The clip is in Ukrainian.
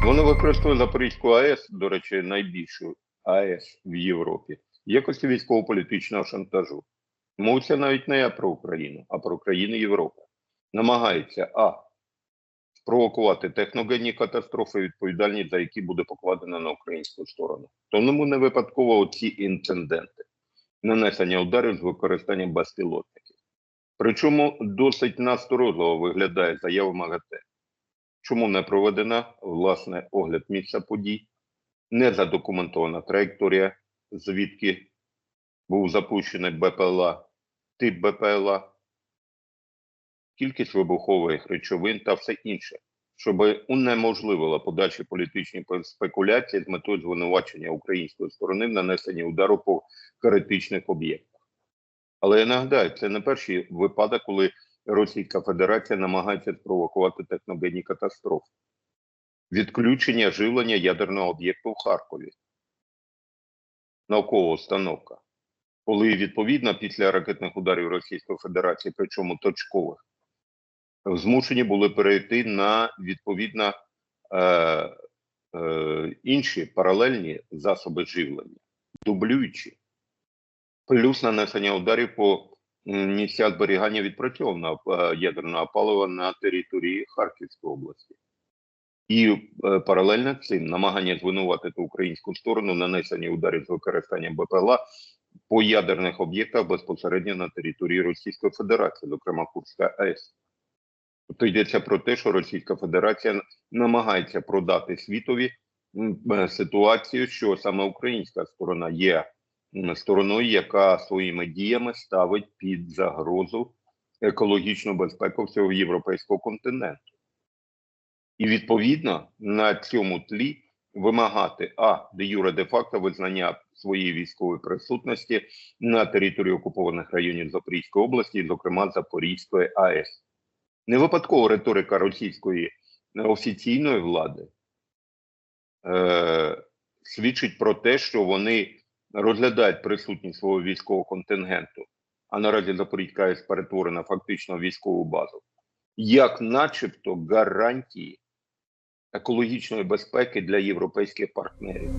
Вони використовують Запорізьку АЕС, до речі, найбільшу АЕС в Європі, якості військово-політичного шантажу. Мовиться навіть не про Україну, а про країни Європи. Намагаються а. спровокувати техногенні катастрофи, відповідальність за які буде покладена на українську сторону. Тому не випадково ці інциденти нанесення ударів з використанням безпілотників. Причому досить насторожливо виглядає заява МАГАТЕ. Чому не проведена власне огляд місця подій, не задокументована траєкторія, звідки був запущений БПЛА, тип БПЛА, кількість вибухових речовин та все інше, щоб унеможливило подальші політичні спекуляції з метою звинувачення української сторони в нанесенні удару по критичних об'єктах. Але я нагадаю, це не перший випадок, коли Російська Федерація намагається спровокувати техногенні катастрофи. Відключення живлення ядерного об'єкту в Харкові. Наукова установка. Коли відповідно після ракетних ударів Російської Федерації, причому точкових, змушені були перейти на відповідно е, е, інші паралельні засоби живлення, дублюючи, плюс нанесення ударів по місця зберігання відпрацьованого ядерного палива на території Харківської області. І е, паралельно цим намагання звинуватити українську сторону нанесення ударів з використанням БПЛА по ядерних об'єктах безпосередньо на території Російської Федерації, зокрема Курська АЕС. Тобто йдеться про те, що Російська Федерація намагається продати світові е, ситуацію, що саме українська сторона є стороною, яка своїми діями ставить під загрозу екологічну безпеку всього європейського континенту. І відповідно на цьому тлі вимагати а де юре де факто визнання своєї військової присутності на території окупованих районів Запорізької області, зокрема Запорізької АЕС. Не випадково риторика російської офіційної влади е, свідчить про те, що вони розглядають присутність свого військового контингенту, а наразі Запорізька АЕС перетворена фактично в військову базу, як начебто гарантії екологічної безпеки для європейських партнерів.